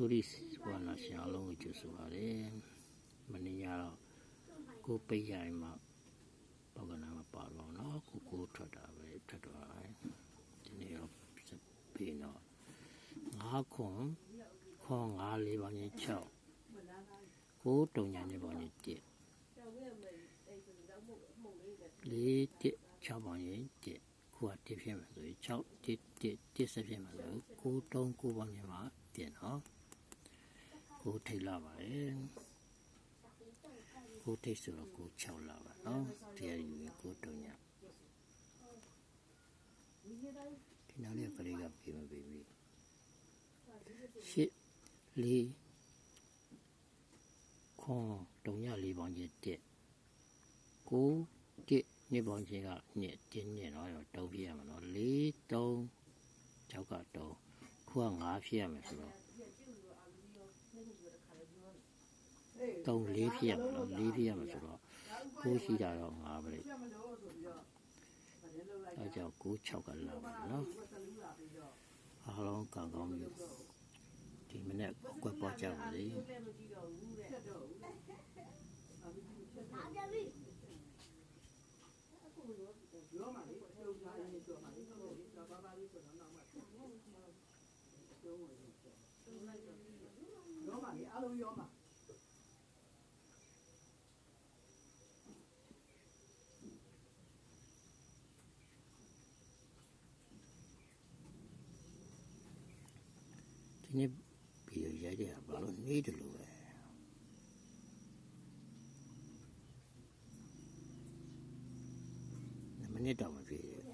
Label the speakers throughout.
Speaker 1: ဒိုရစ်ဘောနာရှင်အလုံးကိုကျူဆိုပါတယ်မနေ့ကတော့ကိုပိတ်ရိုင်မှာဘောကနာမပါတော့နော်ကိုကိုထွက်တာပဲထွက်တော့တယ်ဒီနေ့တော့ပြင်တော့ငါးခွန်ခွန်ငါးလေးပေါင်းချင်း6ကိုတုံညာနေပေါင်းချင်း1လေး1 6ပေါင်းချင်း1ခုက1ဖြစ်မှာဆိုရင်6 1 1 1ဆက်ဖြစ်မှာဆိုကိုတုံး9ပေါင်းချင်းမှာတင်နော် ကိုထိတ်လာပါတယ်ကိုထိတ်ဆိုတော့ကို6လာပါနော်တရားယူရင်ကိုတုံညာဒီနောက်လေးပရိကပြေမပြေပြီရှစ်လေးခွန်တုံညာလေးပေါင်းချင်း1ကို1နှစ်ပေါင်းချင်းကနှစ်တင်းနှစ်တော့တော့တုံးပြရမှာနော်4 3 6ကတုံးခုက5ဖြစ်ရမယ်ဆိုတော့ တုံး4ဖြစ်ရမှာနော်4ဖြစ်ရမှာဆိုတော့ကိုရှိတာတော့5ပဲအဲကြောင့်9 6ကလာပါနော်အားလုံးကံကောင်းပြီဒီမနေ့အကွက်ပေါ်ကြပါလေ
Speaker 2: ရောမှာလေပြုံးထားရင်းပြောမှာလေဟုတ်လေတော့ဘာဘာလေးဆိုတော့နောက်မှပြုံးဝင်ပြုံးဝင်ရောမှာလေအားလုံးရောမှာ
Speaker 1: ဒီနေ့ဗီဒီယိုရိုက်တဲ့ဘာလို့နေတယ်လို့ပဲမနစ်တော့မပြေဘူး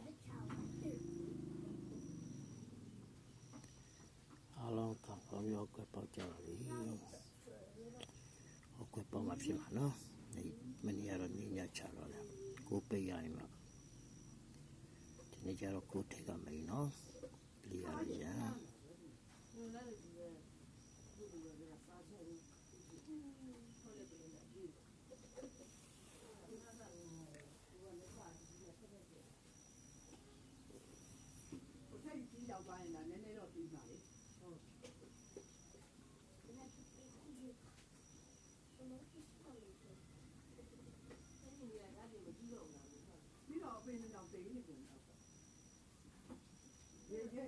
Speaker 1: အားလုံးကကောင်းရောကွက်ပေါက်ကြပါလိဟောကွက်ပေါက်မှဖြစ်မှာနော်ဒီမနေ့ကတော့နေညချတော့လေကိုပိတ်ရရင်မှဒီနေ့ကျတော့ကိုထိတ်ကမိန်နော်လီရလီရ
Speaker 2: ကိုထိတ်ကြီးရောက်သွားရင်လည်းနည်းနည်းတော့ပြီးပါလေဟုတ် ပြီးတော့အပင်ကြောင့်တိတ်နေကုန်တော့ရေရေ